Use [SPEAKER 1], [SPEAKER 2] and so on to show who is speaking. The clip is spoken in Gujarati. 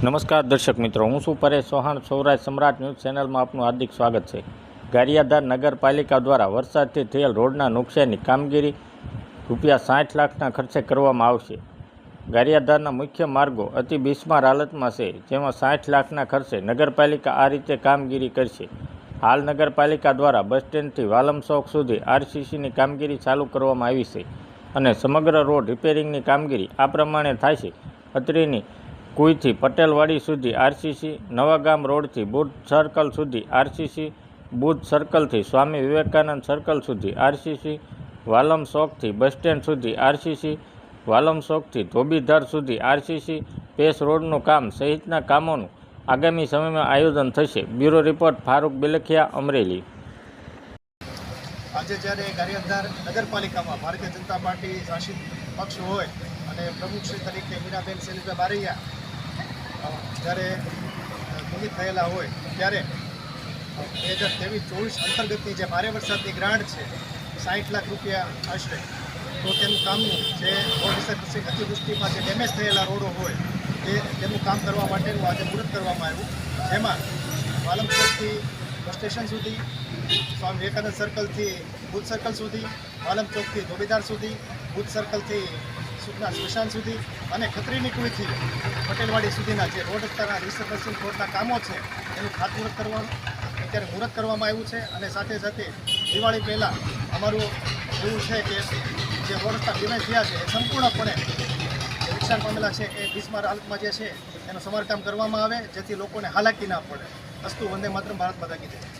[SPEAKER 1] નમસ્કાર દર્શક મિત્રો, હું છું પરેશ ચૌહાણ. સૌરાષ્ટ્ર સમ્રાટ ન્યૂઝ ચેનલમાં આપનું હાર્દિક સ્વાગત છે. ગારિયાધાર નગરપાલિકા દ્વારા વરસાદથી થયેલ રોડના નુકસાનની કામગીરી રૂપિયા સાઠ લાખના ખર્ચે કરવામાં આવશે. ગારિયાધારના મુખ્ય માર્ગો અતિ બિસ્માર હાલતમાં છે, જેમાં સાઠ લાખના ખર્ચે નગરપાલિકા આ રીતે કામગીરી કરશે. હાલ નગરપાલિકા દ્વારા બસ સ્ટેન્ડથી વાલમ ચોક સુધી આરસીસીની કામગીરી ચાલુ કરવામાં આવી છે અને સમગ્ર રોડ રિપેરિંગની કામગીરી આ પ્રમાણે થાય છે. અત્રેની કુઈથી, પટેલવાડી સુધી આરસીસી, નવાગામ રોડથી બુધ સર્કલ સુધી આરસીસી, બુધ સર્કલથી સ્વામી વિવેકાનંદ સર્કલ સુધી આરસીસી, વાલમ ચોકથી બસ સ્ટેન્ડ સુધી આરસીસી, વાલમ ચોકથી ધોબીધાર સુધી આરસીસી, પેસ રોડનું કામ સહિતના કામોનું આગામી સમયમાં આયોજન થશે. Bureau report, Farooq Bilkhiya, Amreli.
[SPEAKER 2] આજે જ્યારે ગારિયાધાર નગરપાલિકામાં ભારતીય જનતા પાર્ટી શાસિત પક્ષ હોય અને પ્રમુખશ્રી તરીકે મીરાબેન શૈલેષભાઈ બારૈયા જ્યારે નિમિત્ત થયેલા હોય, ત્યારે બે હજાર ત્રેવીસ ચોવીસ અંતર્ગતની જે ભારે વરસાદની ગ્રાન્ટ છે સાઠ લાખ રૂપિયા આશરે, તો તેનું કામનું જે ઓડિશા અતિવૃષ્ટિમાં જે ડેમેજ થયેલા રોડો હોય, એ તેનું કામ કરવા માટેનું આજે મુહૂર્ત કરવામાં આવ્યું. જેમાં પાલમપુરથી બસ સ્ટેશન સુધી, સ્વામી વિવેકાનંદ સર્કલથી બુથ સર્કલ સુધી વાલમ ચોકથી ધોબીદાર સુધી બુથ સર્કલથી સુખના સ્મશાન સુધી અને ખત્રીની કુળથી પટેલવાડી સુધીના જે રોડ રસ્તાના રિસર્વેશન રોડના કામો છે, એનું ખાતમુહૂર્ત કરવાનું, અત્યારે મુહૂર્ત કરવામાં આવ્યું છે અને સાથે સાથે દિવાળી પહેલાં અમારું એવું છે કે જે રોડ રસ્તા ડેમેજ થયા છે, એ સંપૂર્ણપણે નુકસાન પામેલા છે, એ બિસ્માર હાલતમાં જે છે, એનું સમારકામ કરવામાં આવે, જેથી લોકોને હાલાકી ના પડે. અસ્તુ વંદે માત્ર ભારત માતા કી જય.